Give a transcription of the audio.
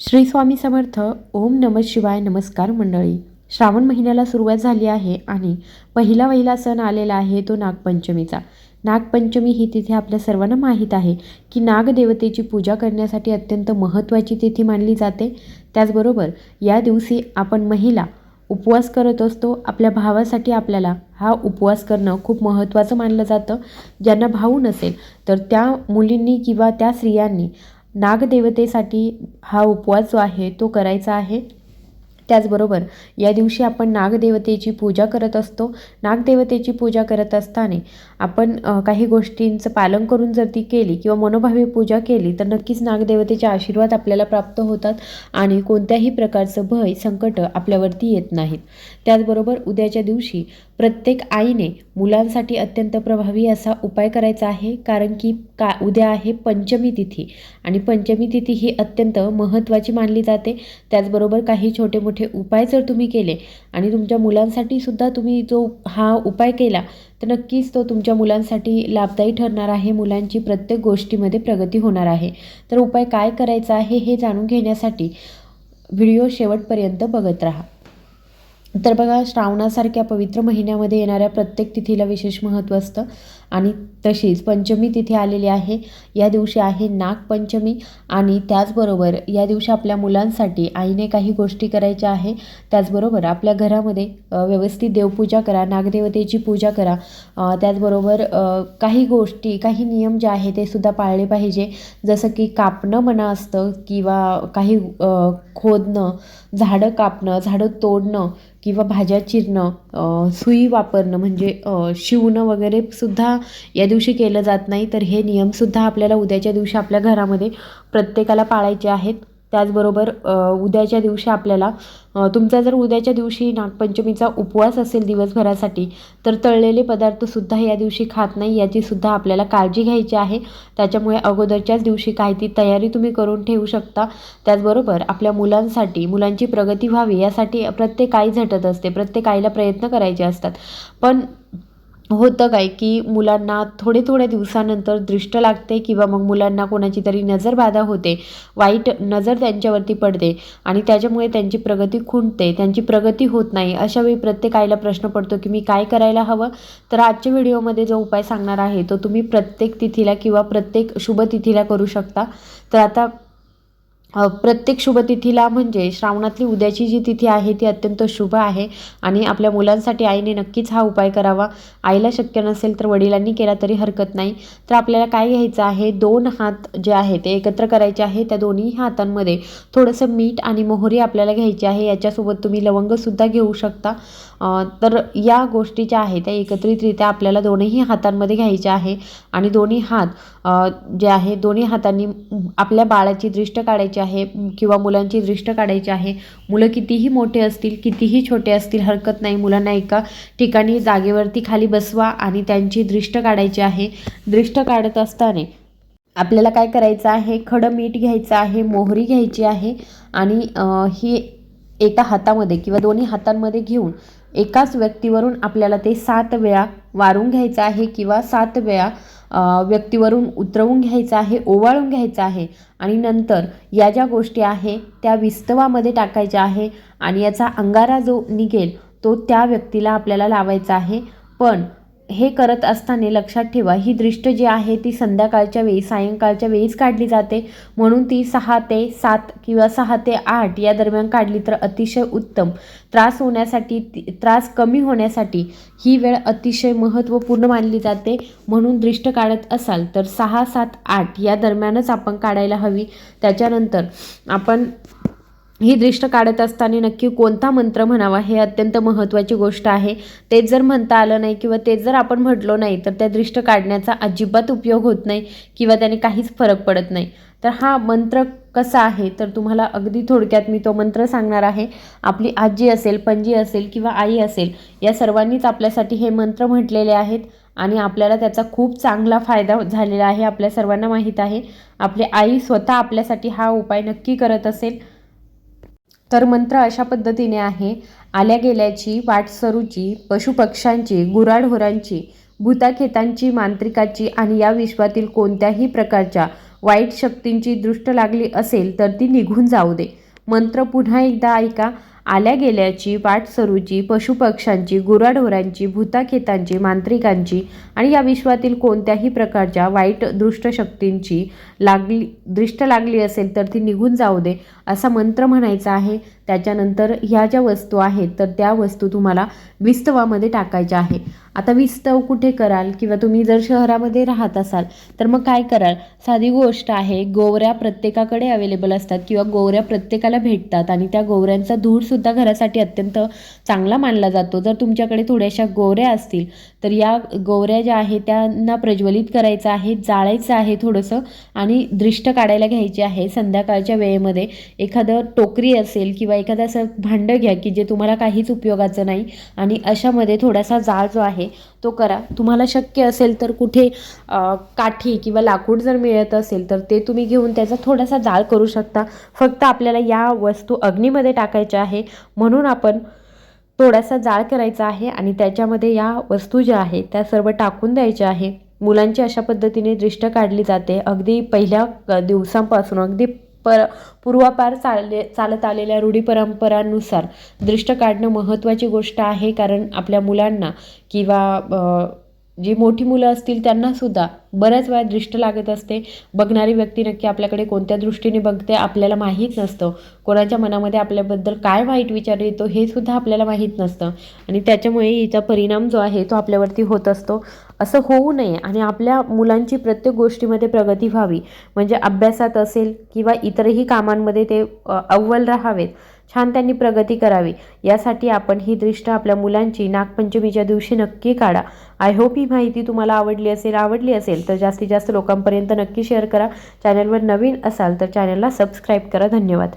श्री स्वामी समर्थ ओम नम शिवाय नमस्कार मंडळी. श्रावण महिन्याला सुरुवात झाली आहे आणि पहिला पहिला सण आलेला आहे तो नागपंचमीचा. नागपंचमी ही तिथे आपल्या सर्वांना माहीत आहे की नागदेवतेची पूजा करण्यासाठी अत्यंत महत्त्वाची तिथी मानली जाते. त्याचबरोबर या दिवशी आपण महिला उपवास करत असतो. आपल्या भावासाठी आपल्याला हा उपवास करणं खूप महत्त्वाचं मानलं जातं. ज्यांना भाऊ नसेल तर त्या मुलींनी किंवा त्या स्त्रियांनी नागदेवतेसाठी हा उपवास जो आहे तो करायचा आहे. त्याचबरोबर या दिवशी आपण नागदेवतेची पूजा करत असतो. नागदेवतेची पूजा करत असताना आपण काही गोष्टींचं पालन करून जर ती केली किंवा मनोभावे पूजा केली तर नक्कीच नागदेवतेचे आशीर्वाद आपल्याला प्राप्त होतात आणि कोणत्याही प्रकारचं भय संकट आपल्यावरती येत नाहीत. त्याचबरोबर उद्याच्या दिवशी प्रत्येक आईने मुलांसाठी अत्यंत प्रभावी असा उपाय करायचा आहे. कारण की का उद्या आहे पंचमी तिथी आणि पंचमी तिथी ही अत्यंत महत्त्वाची मानली जाते. त्याचबरोबर काही छोटे मोठे उपाय जर तुम्ही केले आणि तुमच्या मुलांसाठी सुद्धा तुम्ही जो हा उपाय केला तर नक्कीच तो तुमच्या मुलांसाठी लाभदायी ठरणार आहे. मुलांची प्रत्येक गोष्टीमध्ये प्रगती होणार आहे. तर उपाय काय करायचा आहे हे जाणून घेण्यासाठी व्हिडिओ शेवटपर्यंत बघत राहा. तर बघा श्रावणासारख्या पवित्र महिन्यामध्ये येणाऱ्या प्रत्येक तिथीला विशेष महत्त्व असतं. आणि तशीच पंचमी तिथी आलेली आहे. या दिवशी आहे नागपंचमी. आणि त्याचबरोबर या दिवशी आपल्या मुलांसाठी आईने काही गोष्टी करायच्या आहे. त्याचबरोबर आपल्या घरामध्ये व्यवस्थित देवपूजा करा नागदेवतेची पूजा करा. त्याचबरोबर काही गोष्टी काही नियम जे आहे ते सुद्धा पाळले पाहिजे. जसं की कापणं म्हणा असतं किंवा काही खोदणं झाडं कापणं झाडं तोडणं किंवा भाज्या चिरणं सुई वापरणं म्हणजे शिवणं वगैरे सुद्धा या दिवशी केलं जात नाही. तर हे नियमसुद्धा आपल्याला उद्याच्या दिवशी आपल्या घरामध्ये प्रत्येकाला पाळायचे आहेत. त्याचबरोबर उद्याच्या दिवशी आपल्याला तुमचा जर उद्याच्या दिवशी नागपंचमीचा उपवास असेल दिवसभरासाठी तर तळलेले पदार्थसुद्धा या दिवशी खात नाही याचीसुद्धा आपल्याला काळजी घ्यायची आहे. त्याच्यामुळे अगोदरच्याच दिवशी काही ती तयारी तुम्ही करून ठेवू शकता. त्याचबरोबर आपल्या मुलांसाठी मुलांची प्रगती व्हावी यासाठी प्रत्येक आई झटत असते प्रत्येक आईला प्रयत्न करायचे असतात. पण होतं काय की मुलांना थोडे थोड्या दिवसानंतर दृष्ट लागते किंवा मग मुलांना कोणाची तरी नजरबाधा होते वाईट नजर त्यांच्यावरती पडते आणि त्याच्यामुळे त्यांची प्रगती खुंटते. त्यांची प्रगती होत नाही. अशा वेळी प्रत्येक आईला प्रश्न पडतो की मी काय करायला हवं? तर आजच्या व्हिडिओमध्ये जो उपाय सांगणार आहे तो तुम्ही प्रत्येक तिथीला किंवा प्रत्येक शुभतिथीला करू शकता. तर आता प्रत्येक शुभतिथीला म्हणजे श्रावणातली उद्याची जी तिथी आहे ती अत्यंत शुभ आहे. आणि आपल्या मुलांसाठी आईने नक्कीच हा उपाय करावा. आईला शक्य नसेल तर वडिलांनी केला तरी हरकत नाही. तर आपल्याला काय घ्यायचं आहे? दोन हात जे आहे ते एकत्र करायचे आहे. त्या दोन्ही हातांमध्ये थोडंसं मीठ आणि मोहरी आपल्याला घ्यायची आहे. याच्यासोबत तुम्ही लवंगसुद्धा घेऊ शकता. तर या गोष्टी ज्या आहेत त्या एकत्रितरित्या आपल्याला दोनही हातांमध्ये घ्यायच्या आहे. आणि दोन्ही हात जे आहे दोन्ही हातांनी आपल्या बाळाची दृष्ट काढायची आहे किंवा मुलांची दृष्ट काढायची आहे. मुलं कितीही मोठे असतील कितीही छोटे असतील हरकत नाही. मुलांना एका ठिकाणी जागेवरती खाली बसवा आणि त्यांची दृष्ट काढायची आहे. दृष्ट काढत असताना आपल्याला काय करायचं आहे? खडं मीठ घ्यायचं आहे मोहरी घ्यायची आहे आणि ही एका हातामध्ये किंवा दोन्ही हातांमध्ये घेऊन एकाच व्यक्तीवरून आपल्याला ते सात वेळा वारून घ्यायचं आहे किंवा सात वेळा व्यक्तीवरून उतरवून घ्यायचं आहे ओवाळून घ्यायचं आहे आणि नंतर या ज्या गोष्टी आहे त्या विस्तवामध्ये टाकायच्या आहे आणि याचा अंगारा जो निघेल तो त्या व्यक्तीला आपल्याला लावायचा आहे. पण हे करत असताना लक्षात ठेवा ही दृष्ट जी आहे ती संध्याकाळच्या वेळी सायंकाळच्या वेळीच काढली जाते. म्हणून ती सहा ते सात किंवा सहा ते आठ या दरम्यान काढली तर अतिशय उत्तम. त्रास होण्यासाठी ती- त्रास कमी होण्यासाठी ही वेळ अतिशय महत्त्वपूर्ण मानली जाते. म्हणून दृष्ट काढत असाल तर सहा सात आठ या दरम्यानच आपण काढायला हवी. त्याच्यानंतर आपण ही दृष्ट काढत असताना नक्की कोणता मंत्र म्हणावा हे अत्यंत महत्त्वाची गोष्ट आहे. तेच जर म्हणता आलं नाही किंवा तेच जर आपण म्हटलो नाही तर त्या दृष्ट काढण्याचा अजिबात उपयोग होत नाही किंवा त्याने काहीच फरक पडत नाही. तर हा मंत्र कसा आहे? तर तुम्हाला अगदी थोडक्यात मी तो मंत्र सांगणार आहे. आपली आजी असेल पणजी असेल किंवा आई असेल या सर्वांनीच आपल्यासाठी हे मंत्र म्हटलेले आहेत आणि आपल्याला त्याचा खूप चांगला फायदा झालेला आहे आपल्या सर्वांना माहीत आहे. आपली आई स्वतः आपल्यासाठी हा उपाय नक्की करत असेल. तर मंत्र अशा पद्धतीने आहे. आल्या गेल्याची वाटसरूची पशुपक्ष्यांची गुराढोरांची भूताखेतांची मांत्रिकाची आणि या विश्वातील कोणत्याही प्रकारच्या वाईट शक्तींची दृष्ट लागली असेल तर ती निघून जाऊ दे. मंत्र पुन्हा एकदा ऐका. आल्या गेल्याची पाठसरूची पशुपक्ष्यांची गुराढोरांची भूताखेतांची मांत्रिकांची आणि या विश्वातील कोणत्याही प्रकारच्या वाईट दृष्टशक्तींची लागली दृष्ट लागली असेल तर ती निघून जाऊ दे असा मंत्र म्हणायचा आहे. त्याच्यानंतर ह्या ज्या वस्तू आहेत तर त्या वस्तू तुम्हाला विस्तवामध्ये टाकायच्या आहे. आता विस्तव कुठे कराल किंवा तुम्ही जर शहरामध्ये राहत असाल तर मग काय कराल? साधी गोष्ट आहे गोवऱ्या प्रत्येकाकडे अवेलेबल असतात किंवा गोवऱ्या प्रत्येकाला भेटतात आणि त्या गोवऱ्यांचा धूरसुद्धा घरासाठी अत्यंत चांगला मानला जातो. जर तुमच्याकडे थोड्याशा गोवऱ्या असतील तर या गोवऱ्या ज्या आहेत त्यांना प्रज्वलित करायचं आहे जाळायचं आहे थोडंसं आणि दृष्ट काढायला घ्यायची आहे. संध्याकाळच्या वेळेमध्ये एखादं टोकरी असेल किंवा एखादं असं भांडं घ्या की जे तुम्हाला काहीच उपयोगाचं नाही आणि अशामध्ये थोडासा जाळ जो आहे तो करा. तुम्हाला शक्य असेल तर कुठे काठी किंवा लाकूड जर मिळत असेल तर ते तुम्ही घेऊन त्याचा थोडासा जाळ करू शकता. फक्त आपल्याला या वस्तू अग्नीमध्ये टाकायच्या आहे. म्हणून आपण थोडासा जाळ करायचा आहे आणि त्याच्यामध्ये या वस्तू ज्या आहेत त्या सर्व टाकून द्यायच्या आहे. मुलांची अशा पद्धतीने दृष्ट काढली जाते. अगदी पहिल्या दिवसांपासून अगदी पर पूर्वापार चालले चालत आलेल्या रूढी परंपरांनुसार दृष्ट काढणं महत्त्वाची गोष्ट आहे. कारण आपल्या मुलांना किंवा जी मोठी मुलं असतील त्यांनासुद्धा बऱ्याच वेळा दृष्ट लागत असते. बघणारी व्यक्ती नक्की आपल्याकडे कोणत्या दृष्टीने बघते आपल्याला माहीत नसतं. कोणाच्या मनामध्ये आपल्याबद्दल काय वाईट विचार येतो हे सुद्धा आपल्याला माहीत नसतं. आणि त्याच्यामुळे हिचा परिणाम जो आहे तो आपल्यावरती होत असतो. असं होऊ नये आणि आपल्या मुलांची प्रत्येक गोष्टीमध्ये प्रगती व्हावी. म्हणजे अभ्यासात असेल किंवा इतरही कामांमध्ये ते अव्वल राहावेत छान त्यांनी प्रगती करावी. यासाठी आपण ही दृष्ट आपल्या मुलांची नागपंचमीच्या दिवशी नक्की काढा. आय होप ही माहिती तुम्हाला आवडली असेल आवडली असेल तर जास्तीत जास्त लोकांपर्यंत नक्की शेअर करा. चॅनलवर नवीन असाल तर चॅनलला सबस्क्राईब करा. धन्यवाद.